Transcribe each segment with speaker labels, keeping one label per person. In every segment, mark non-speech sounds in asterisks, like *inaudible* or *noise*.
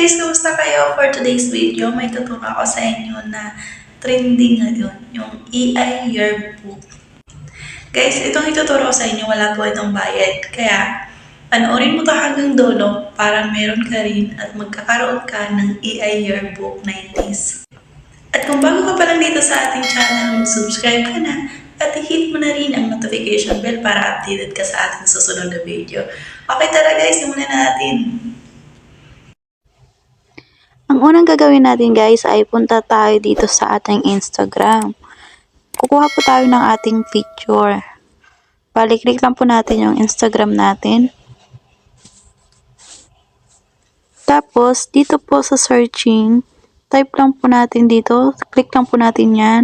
Speaker 1: guys, kumusta kayo? For today's video, may tuturo ako sa inyo na trending ngayon, yung AI yearbook. Guys, itong ituturo ko sa inyo, wala po itong bayad. Kaya, panoorin mo to hanggang dulo para meron ka rin at magkakaroon ka ng AI yearbook 90s. At kung bago ka pa lang dito sa ating channel, subscribe ka na at i-hit mo na rin ang notification bell para updated ka sa ating susunod na video. Okay tara guys, simulan na natin.
Speaker 2: Ang unang gagawin natin guys ay punta tayo dito sa ating Instagram. Kukuha po tayo ng ating picture. Balik-click lang po natin yung Instagram natin. Tapos, dito po sa searching, type lang po natin dito. Click lang po natin yan.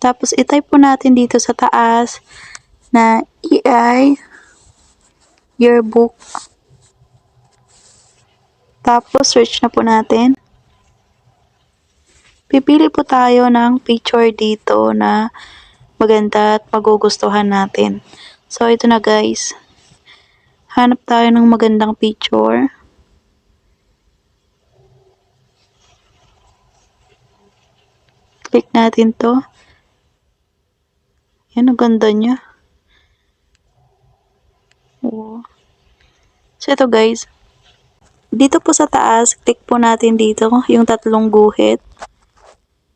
Speaker 2: Tapos, i-type po natin dito sa taas na EI yearbook. Tapos, search na po natin. Pipili po tayo ng picture dito na maganda at magugustuhan natin. So, ito na guys. Hanap tayo ng magandang picture. Click natin to. Yan, ang ganda niya. Wow. So, ito guys. Dito po sa taas, click po natin dito yung tatlong guhit.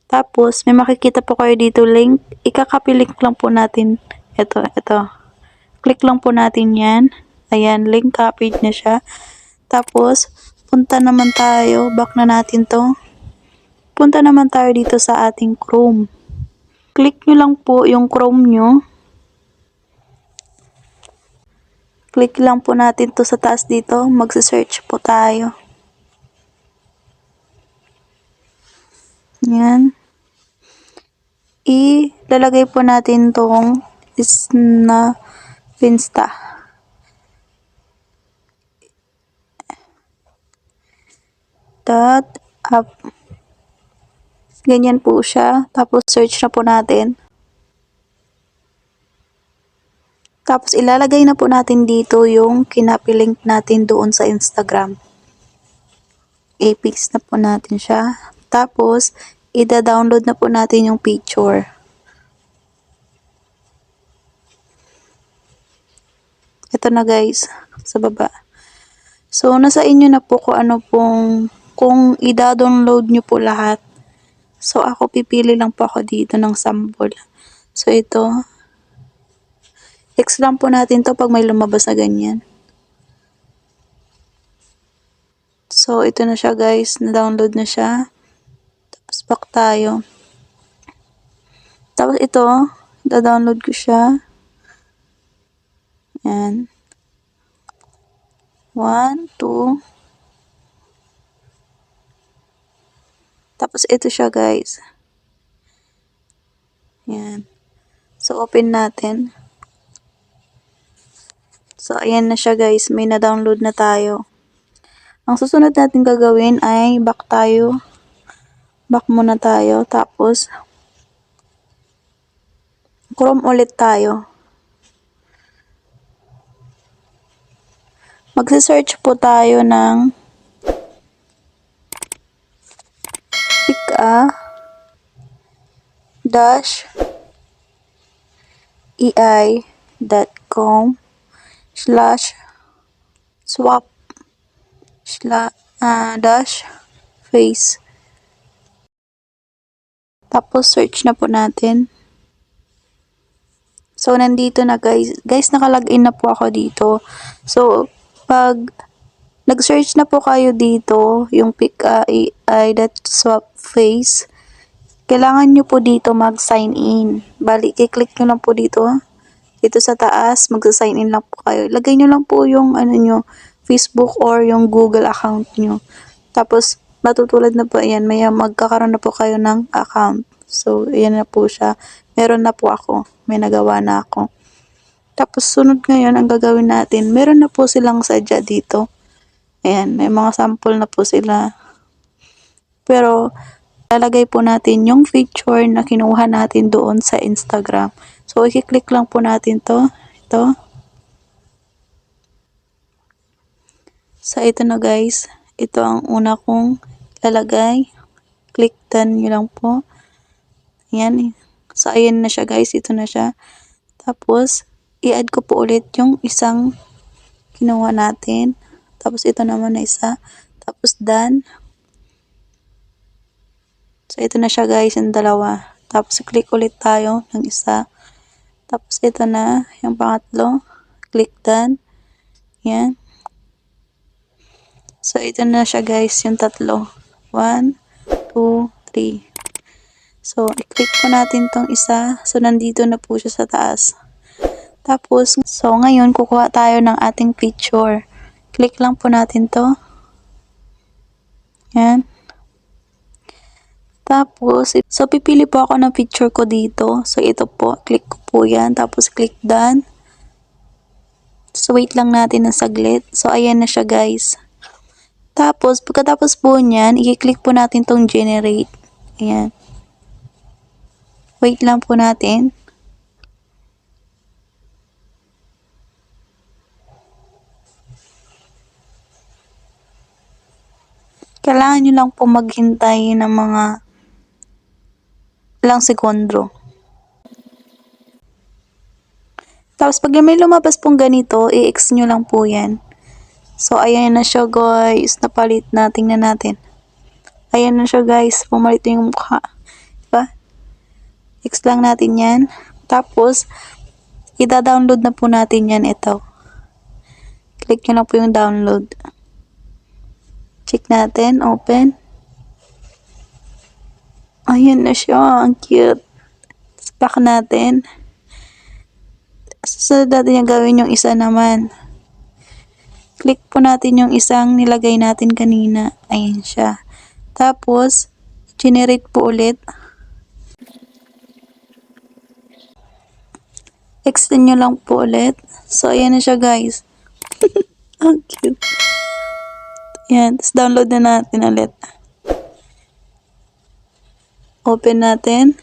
Speaker 2: Tapos, may makikita po kayo dito link. Ikakopy link lang po natin. Ito, ito. Click lang po natin yan. Ayan, link copied na siya. Tapos, punta naman tayo. Back na natin to. Punta naman tayo dito sa ating Chrome. Click nyo lang po yung Chrome nyo. Click lang po natin to sa taas dito. Magsa-search po tayo. Yan. Ilalagay po natin tong is na Finsta. Dot up. Ganyan po siya. Tapos search na po natin. Tapos ilalagay na po natin dito yung kinapilink natin doon sa Instagram. I-fix na po natin siya. Tapos, ida-download na po natin yung picture. Ito na guys, sa baba. So, nasa inyo na po kung ano pong, kung ida-download nyo po lahat. So, ako pipili lang po ako dito ng sample. So, ito. X lang po natin to pag may lumabas na ganyan. So, ito na siya guys. Na-download na siya. Tapos, back tayo. Tapos, ito. Da-download ko siya. Yan. One, two. Tapos, ito siya guys. Yan. So, open natin. So, ayan na siya guys. May na-download na tayo. Ang susunod natin gagawin ay back tayo. Back muna tayo. Tapos, Chrome ulit tayo. Magsa-search po tayo ng pika dash ei.com slash swap slash ah, dash face tapos search na po natin. So nandito na guys. Guys nakalagin na po ako dito. So pag nag-search na po kayo dito yung pick AI that swap face kailangan nyo po dito mag-sign in. Bali i-click nyo lang po dito. Dito sa taas, magsa-sign in lang po kayo. Lagay nyo lang po yung ano nyo, Facebook or yung Google account nyo. Tapos, matutulad na po yan, may magkakaroon na po kayo ng account. So, ayan na po siya. Meron na po ako. May nagawa na ako. Tapos, sunod ngayon, ang gagawin natin, meron na po silang sadya dito. Ayan, may mga sample na po sila. Pero, lalagay po natin yung picture na kinuha natin doon sa Instagram. So, i-click lang po natin to. Ito. So, ito na guys. ito ang una kong lalagay. Click done nyo lang po. Ayan. So, ayan na siya guys. Ito na siya. Tapos, i-add ko po ulit yung isang kinuha natin. Tapos, ito naman na isa. Tapos, done. So, ito na siya guys, yung dalawa. Tapos, click ulit tayo ng isa. Tapos, ito na, yung pangatlo. Click done. Yan. So, ito na siya guys, yung tatlo. One, two, three. So, i-click po natin tong isa. So, nandito na po siya sa taas. Tapos, so ngayon, kukuha tayo ng ating picture. Click lang po natin to. Yan. Tapos, so pipili po ako ng picture ko dito. So, ito po. Click ko po yan. Tapos, click done. So, wait lang natin ng saglit. So, ayan na siya guys. Tapos, pagkatapos po niyan, i-click po natin tong generate. Ayan. Wait lang po natin. Kailangan nyo lang po maghintay ng mga ilang segundo. Tapos pag may lumabas pong ganito, i-X nyo lang po yan. So, ayan na siya guys. Napalit na. Tingnan natin. Ayan na siya guys. Pumalit na yung mukha. Diba? X lang natin yan. Tapos, ida-download na po natin yan ito. Click nyo lang po yung download. Check natin. Open. Ayan na siya. Ang cute. Back natin. Susunod natin yung gawin yung isa naman. Click po natin yung isang nilagay natin kanina. Ayan siya. Tapos, generate po ulit. Extend nyo lang po ulit. So, ayan na siya guys. *laughs* Ang cute. Ayan. Tapos, download na natin ulit. Open natin.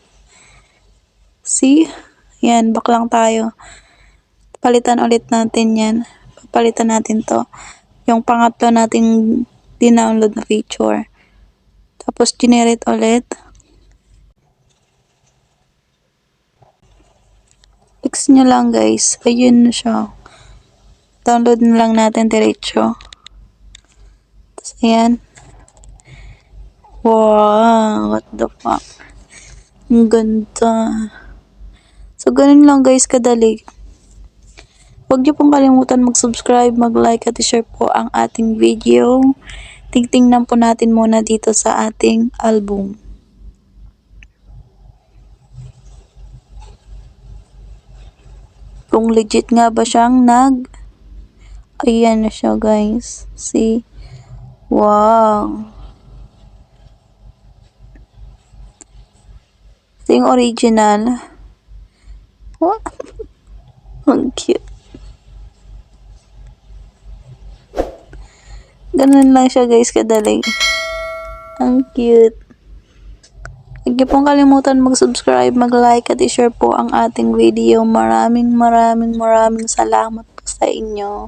Speaker 2: See? Ayan. Back lang tayo. Palitan ulit natin yan. Papalitan natin to. Yung pangatlo nating dinownload na feature. Tapos, generate ulit. Fix nyo lang guys. Ayun na siya. Download na lang natin diretso. Tapos, ayan. Wow! What the fuck? Ang ganda. So, ganun lang guys kadali. Huwag niyo pong kalimutan mag-subscribe, mag-like at i-share po ang ating video. Tingtingnan po natin muna dito sa ating album. Kung legit nga ba siyang nag... Ayan na siya guys. See? Wow! Ito yung original. What? *laughs* Ang cute. Ganun lang siya guys kadali. Ang cute. Huwag niyo pong kalimutan mag-subscribe, mag-like at i-share po ang ating video. Maraming maraming maraming salamat po sa inyo.